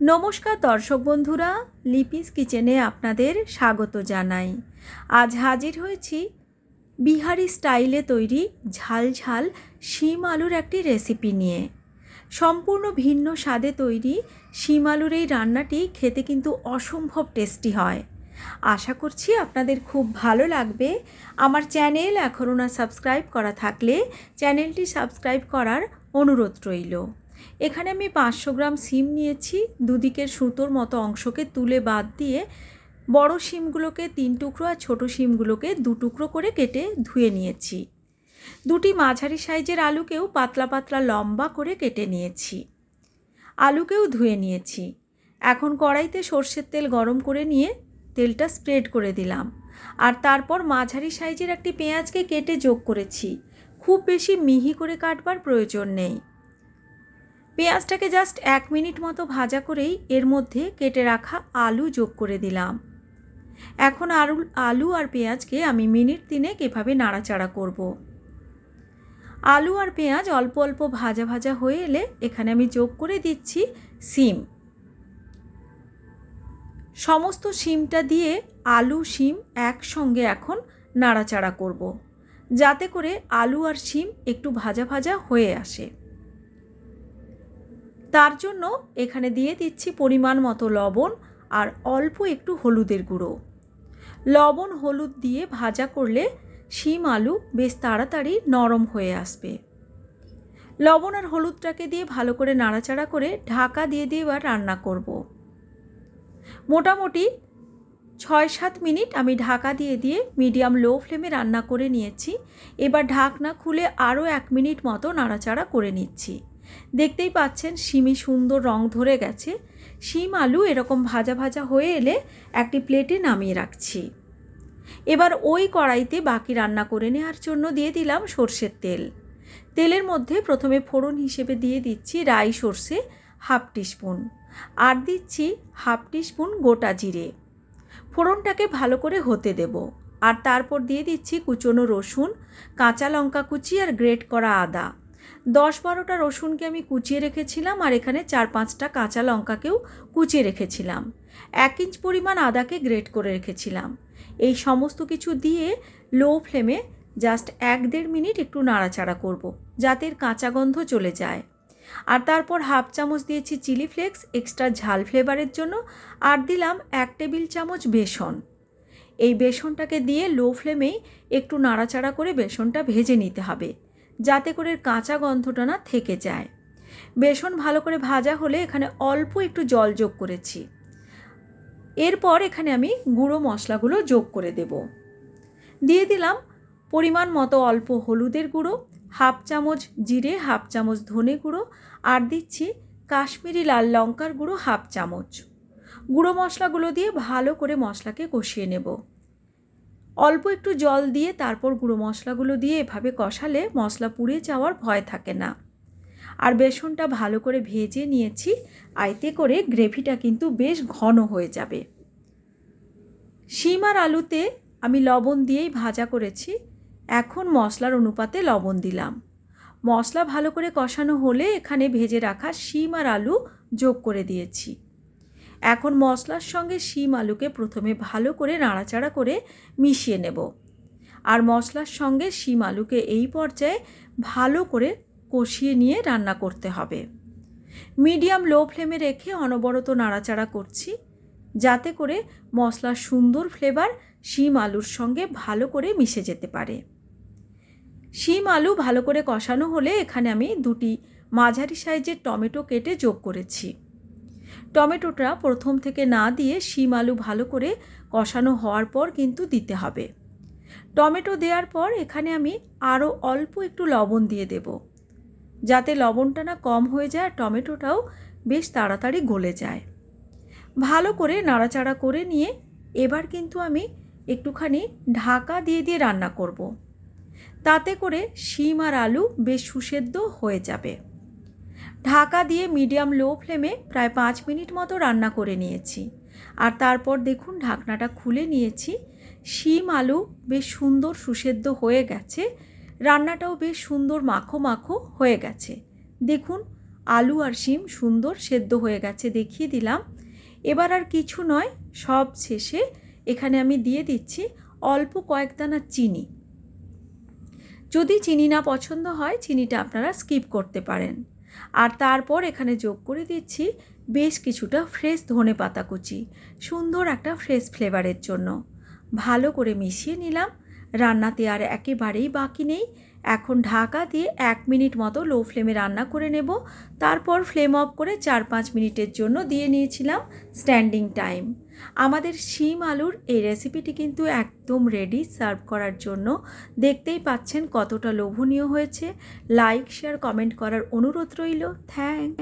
নমস্কার দর্শক বন্ধুরা, লিপিস কিচেনে আপনাদের স্বাগত জানাই। আজ হাজির হয়েছি বিহারি স্টাইলে তৈরি ঝাল ঝাল শিম আলুর একটি রেসিপি নিয়ে। সম্পূর্ণ ভিন্ন স্বাদে তৈরি শিম আলুর এই রান্নাটি খেতে কিন্তু অসম্ভব টেস্টি হয়। আশা করছি আপনাদের খুব ভালো লাগবে। আমার চ্যানেল এখনও না সাবস্ক্রাইব করা থাকলে চ্যানেলটি সাবস্ক্রাইব করার অনুরোধ রইল। এখানে আমি পাঁচশো গ্রাম সিম নিয়েছি। দুদিকের সুতোর মতো অংশকে তুলে বাদ দিয়ে বড় শিমগুলোকে তিন টুকরো আর ছোটো শিমগুলোকে দু টুকরো করে কেটে ধুয়ে নিয়েছি। দুটি মাঝারি সাইজের আলুকেও পাতলা পাতলা লম্বা করে কেটে নিয়েছি। আলুকেও ধুয়ে নিয়েছি। এখন কড়াইতে সর্ষের তেল গরম করে নিয়ে তেলটা স্প্রেড করে দিলাম। আর তারপর মাঝারি সাইজের একটি পেঁয়াজকে কেটে যোগ করেছি। খুব বেশি মিহি করে কাটবার প্রয়োজন নেই। পেঁয়াজটাকে জাস্ট এক মিনিট মতো ভাজা করেই এর মধ্যে কেটে রাখা আলু যোগ করে দিলাম এখন আলু আলু আর পেঁয়াজকে আমি মিনিট তিনেক এভাবে নাড়াচাড়া করব। আলু আর পেঁয়াজ অল্প অল্প ভাজা ভাজা হয়ে এলে এখানে আমি যোগ করে দিচ্ছি সিম সমস্ত সিমটা দিয়ে আলু সিম একসঙ্গে এখন নাড়াচাড়া করব। যাতে করে আলু আর সিম একটু ভাজা ভাজা হয়ে আসে তার জন্য এখানে দিয়ে দিচ্ছি পরিমাণ মতো লবণ আর অল্প একটু হলুদের গুঁড়ো। লবণ হলুদ দিয়ে ভাজা করলে শিম আলু বেশ তাড়াতাড়ি নরম হয়ে আসবে। লবণ আর হলুদটাকে দিয়ে ভালো করে নাড়াচাড়া করে ঢাকা দিয়ে দিয়ে এবার রান্না করব। মোটামুটি ছয় সাত মিনিট আমি ঢাকা দিয়ে দিয়ে মিডিয়াম লো ফ্লেমে রান্না করে নিয়েছি। এবার ঢাকনা খুলে আরও এক মিনিট মতো নাড়াচাড়া করে নিচ্ছি। দেখতেই পাচ্ছেন শিমে সুন্দর রং ধরে গেছে। শিম আলু এরকম ভাজা ভাজা হয়ে এলে একটি প্লেটে নামিয়ে রাখছি। এবার ওই কড়াইতে বাকি রান্না করে নেওয়ার জন্য দিয়ে দিলাম সর্ষের তেল। তেলের মধ্যে প্রথমে ফোড়ন হিসেবে দিয়ে দিচ্ছি রাই সর্ষে হাফ টিস্পুন আর দিচ্ছি হাফ টিস্পুন গোটা জিরে। ফোড়নটাকে ভালো করে হতে দেব আর তারপর দিয়ে দিচ্ছি কুচনো রসুন, কাঁচা লঙ্কা কুচি আর গ্রেট করা আদা। দশ বারোটা রসুনকে আমি কুচিয়ে রেখেছিলাম আর এখানে চার পাঁচটা কাঁচা লঙ্কাকেও কুচিয়ে রেখেছিলাম। এক ইঞ্চ পরিমাণ আদাকে গ্রেট করে রেখেছিলাম। এই সমস্ত কিছু দিয়ে লো ফ্লেমে জাস্ট এক দেড় মিনিট একটু নাড়াচাড়া করব, যাতে এর কাঁচা গন্ধ চলে যায়। আর তারপর হাফ চামচ দিয়েছি চিলি ফ্লেক্স, এক্সট্রা ঝাল ফ্লেভারের জন্য, আর দিলাম এক টেবিল চামচ বেসন। এই বেসনটাকে দিয়ে লো ফ্লেমেই একটু নাড়াচাড়া করে বেসনটা ভেজে নিতে হবে। যাতে করে কাঁচা গন্ধটা না থেকে যায়। বেসন ভালো করে ভাজা হলে এখানে অল্প একটু জল যোগ করেছি। এরপর এখানে আমি গুঁড়ো মশলাগুলো যোগ করে দেব। দিয়ে দিলাম পরিমাণ মতো অল্প হলুদের গুঁড়ো, হাফ চামচ জিরে, হাফ চামচ ধনে গুঁড়ো আর দিচ্ছি কাশ্মীরি লাল লঙ্কার গুঁড়ো হাফ চামচ। গুঁড়ো মশলাগুলো দিয়ে ভালো করে মশলাকে কষিয়ে নেব। অল্প একটু জল দিয়ে তারপর গুঁড়ো মশলাগুলো দিয়ে এভাবে কষালে মশলা পুড়ে যাওয়ার ভয় থাকে না। আর বেসনটা ভালো করে ভেজে নিয়েছি, আইতে করে গ্রেভিটা কিন্তু বেশ ঘন হয়ে যাবে। শিম আর আলুতে আমি লবণ দিয়েই ভাজা করেছি, এখন মশলার অনুপাতে লবণ দিলাম। মশলা ভালো করে কষানো হলে এখানে ভেজে রাখা শিম আর আলু যোগ করে দিয়েছি। এখন মশলার সঙ্গে শিম আলুকে প্রথমে ভালো করে নাড়াচাড়া করে মিশিয়ে নেব। আর মশলার সঙ্গে শিম আলুকে এই পর্যায়ে ভালো করে কষিয়ে নিয়ে রান্না করতে হবে। মিডিয়াম লো ফ্লেমে রেখে অনবরত নাড়াচাড়া করছি, যাতে করে মশলার সুন্দর ফ্লেভার শিম আলুর সঙ্গে ভালো করে মিশে যেতে পারে। শিম আলু ভালো করে কষানো হলে এখানে আমি দুটি মাঝারি সাইজের টমেটো কেটে যোগ করেছি। টমেটোটা প্রথম থেকে না দিয়ে শিম আলু ভালো করে কষানো হওয়ার পর কিন্তু দিতে হবে। টমেটো দেওয়ার পর এখানে আমি আরও অল্প একটু লবণ দিয়ে দেব। যাতে লবণটা না কম হয়ে যায় আর টমেটোটাও বেশ তাড়াতাড়ি গলে যায়। ভালো করে নাড়াচাড়া করে নিয়ে এবার কিন্তু আমি একটুখানি ঢাকা দিয়ে দিয়ে রান্না করব। তাতে করে শিম আর আলু বেশ সুসেদ্ধ হয়ে যাবে। ঢাকা দিয়ে মিডিয়াম লো ফ্লেমে প্রায় পাঁচ মিনিট মতো রান্না করে নিয়েছি। আর তারপর দেখুন, ঢাকনাটা খুলে নিয়েছি। শিম আলু বেশ সুন্দর সুসেদ্ধ হয়ে গেছে। রান্নাটাও বেশ সুন্দর মাখো মাখো হয়ে গেছে। দেখুন, আলু আর শিম সুন্দর সেদ্ধ হয়ে গেছে, দেখিয়ে দিলাম। এবার আর কিছু নয়, সব শেষে এখানে আমি দিয়ে দিচ্ছি অল্প কয়েক দানা চিনি। যদি চিনি না পছন্দ হয়, চিনিটা আপনারা স্কিপ করতে পারেন। আর তারপর এখানে যোগ করে দিচ্ছি বেশ কিছুটা ফ্রেশ ধনে পাতা কুচি, সুন্দর একটা ফ্রেশ ফ্লেভারের জন্য। ভালো করে মিশিয়ে নিলাম। রান্নাতে আর একেবারেই বাকি নেই। এখন ঢাকা দিয়ে এক মিনিট মতো লো ফ্লেমে রান্না করে নেব। তারপর ফ্লেম অফ করে চার পাঁচ মিনিটের জন্য দিয়ে নিয়েছিলাম স্ট্যান্ডিং টাইম আমাদের শিম আলুর এই রেসিপিটি কিন্তু একদম রেডি সার্ভ করার জন্য। দেখতেই পাচ্ছেন কতটা লোভনীয় হয়েছে। লাইক শেয়ার কমেন্ট করার অনুরোধ রইল। থ্যাংক